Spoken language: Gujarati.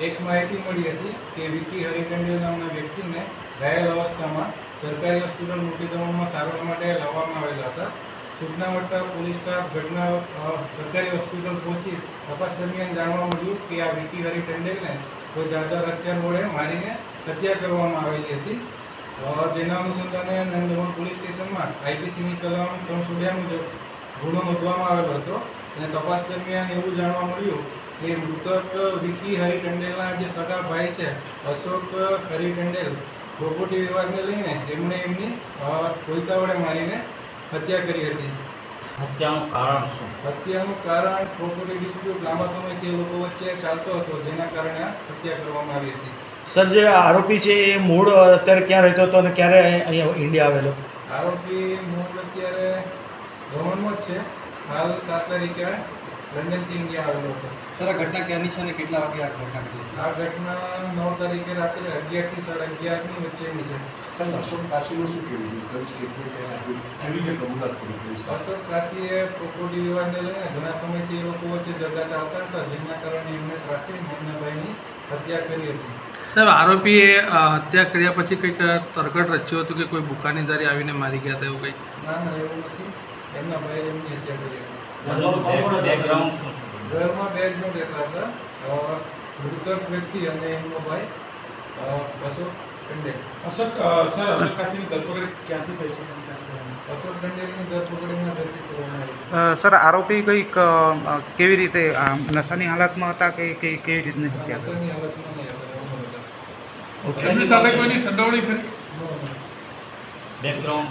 એક માહિતી મળી હતી કે વિકી હરિકંડિયો નામના વ્યક્તિને ઘાયલ અવસ્થામાં સરકારી હોસ્પિટલ મોટી દવામાં સારવાર માટે લાવવામાં આવેલા હતા. સૂચના પોલીસ સ્ટાફ ઘટના સરકારી હોસ્પિટલ પહોંચી તપાસ દરમિયાન જાણવા મળ્યું કે આ વિકી હરિટંડેલને કોઈ જાદર હથિયાર વડે મારીને હત્યા કરવામાં આવેલી હતી. જેના અનુસંધાને નંદવન પોલીસ સ્ટેશનમાં આઈપીસીની કલમ ત્રણસો બે મુજબ ગુનો નોંધવામાં આવેલો હતો. અને તપાસ દરમિયાન એવું જાણવા મળ્યું કે મૃતક વિકી હરિ ટંડેલના જે સગા ભાઈ છે અશોક હરિટંડેલ પ્રોપર્ટી વિવાદને લઈને એમણે એમની કોઈતા વડે મારીને હત્યા કરી હતી. હત્યાનું કારણ શું? હત્યાનું કારણ પ્રોપર્ટી ડિસ્પ્યુટ લાંબા સમયથી એ લોકો વચ્ચે ચાલતો હતો જેના કારણે આ હત્યા કરવામાં આવી હતી. સર જે આરોપી છે એ મૂળ અત્યારે ક્યાં રહેતો હતો અને ક્યારે અહીંયા ઇન્ડિયા આવેલો? આરોપી મૂળ અત્યારે દમણમાં જ છે. હાલ સાત તારીખે લંડનથી ઇન્ડિયા આવેલો હતો. સર આ ઘટના ક્યારની છે અને કેટલા વાગે આ ઘટના ઘટી? આ ઘટના નવ તારીખે રાત્રે અગિયારથી સાડા અગિયારની વચ્ચેની છે. સર અશોક કાશીનું શું કહેવું? કયું સ્ટેટમેન્ટ એને આપ્યું કેવી રીતે કબૂલાત કરી અશોક કાશીએ પ્રોપર્ટી વિવાદને લઈને ઘણા સમયથી એ લોકો વચ્ચે ઝઘડા ચાલતા હતા જેના કારણે એમને ત્રાસી એમના હત્યા કરી હતી. સાહેબ આરોપીએ હત્યા કર્યા પછી કંઈક તરકટ રચ્યું હતું કે કોઈ બુકાનીદારી આવીને મારી ગયા હતા એવું કંઈક? ના ના એવું નથી. એમના ભાઈ એમની હત્યા કરી ઘરમાં બે જ રહેતા હતા. મૃતક વ્યક્તિ અને એમનો ભાઈ અશોક ટંડેલ અશોક સર અશોક કાશીની ધરપકડ ક્યાંથી થઈ છે? અશોક ધરપકડ કરવામાં સર આરોપી કંઈક કેવી રીતે નશાની હાલતમાં હતા કે કે કેવી રીતની હત્યા નશાની હાલતમાં એમનો સાથે કોઈની સંડોવણી ખરી. બેકગ્રાઉન્ડ